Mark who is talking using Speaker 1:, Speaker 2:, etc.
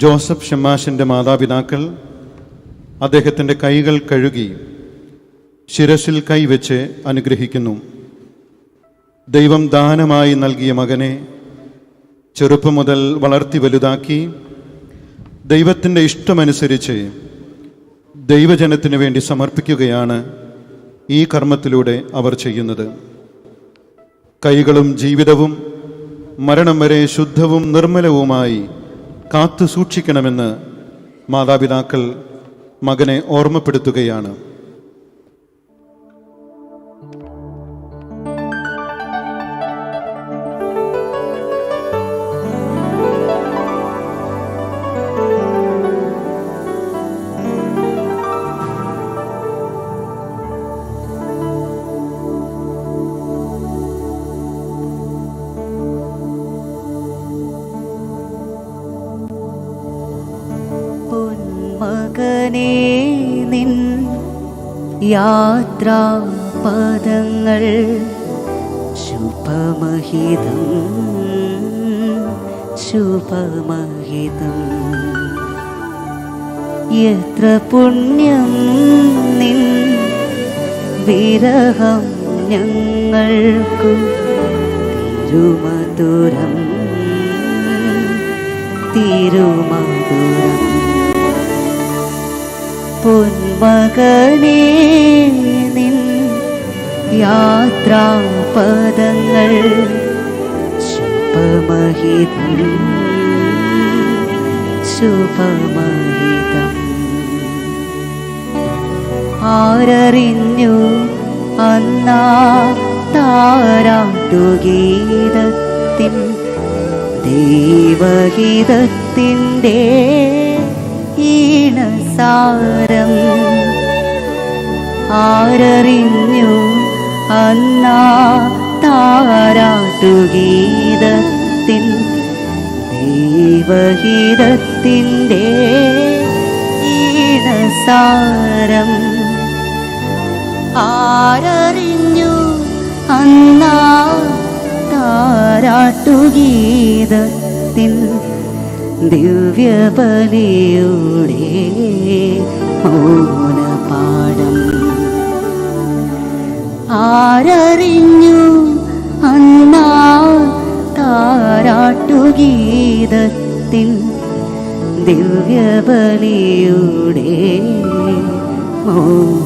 Speaker 1: Joseph ഷമാഷിന്റെ മാതാപിതാക്കൾ അദ്ദേഹത്തിന്റെ കൈകൾ കഴുകി ശിരസിൽ കൈവച്ച് അനുഗ്രഹിക്കുന്നു. ദൈവം ദാനമായി നൽകിയ മകനെ ചെറുപ്പം മുതൽ വളർത്തി വലുതാക്കി ദൈവത്തിന്റെ ഇഷ്ടമനുസരിച്ച് ദൈവജനത്തിന് വേണ്ടി സമർപ്പിക്കുകയാണ് ഈ കർമ്മത്തിലൂടെ അവർ ചെയ്യുന്നത്. കൈകളും ജീവിതവും മരണം വരെ ശുദ്ധവും നിർമ്മലവുമായി കാത്തു സൂക്ഷിക്കണമെന്ന് മാതാപിതാക്കൾ മകനെ ഓർമ്മപ്പെടുത്തുകയാണ്.
Speaker 2: പൊന്മകനേ നിൻ യാത്രാ പദങ്ങൾ ശുഭമഹിതം ശുഭമഹിതം. എത്ര പുണ്യം നിൻ വിരഹം ഞങ്ങൾക്കു തിരുമധുരം തിരുമധുരം. പൊന്മകനേ യാത്രാപദങ്ങൾ ശുഭമഹിതം ശുഭമഹിതം. ആരറിഞ്ഞു അന്നാ താരാട്ടുഗീതത്തിൻ ദൈവഹിതത്തിന്റെ ഈണസാരം ആരറിഞ്ഞു അന്നാ താരാട്ടുഗീതത്തിൻ ദൈവഗീതത്തിന്റെ ഈണസാരം. ആരറിഞ്ഞു അന്നാ താരാട്ടുഗീതത്തിൻ ദിവ്യബലിയുടെ മൗനപാഠം. ആരറിഞ്ഞു അന്നാ താരാട്ടുഗീതത്തിൻ ദിവ്യബലിയുടെ മൗനപാഠം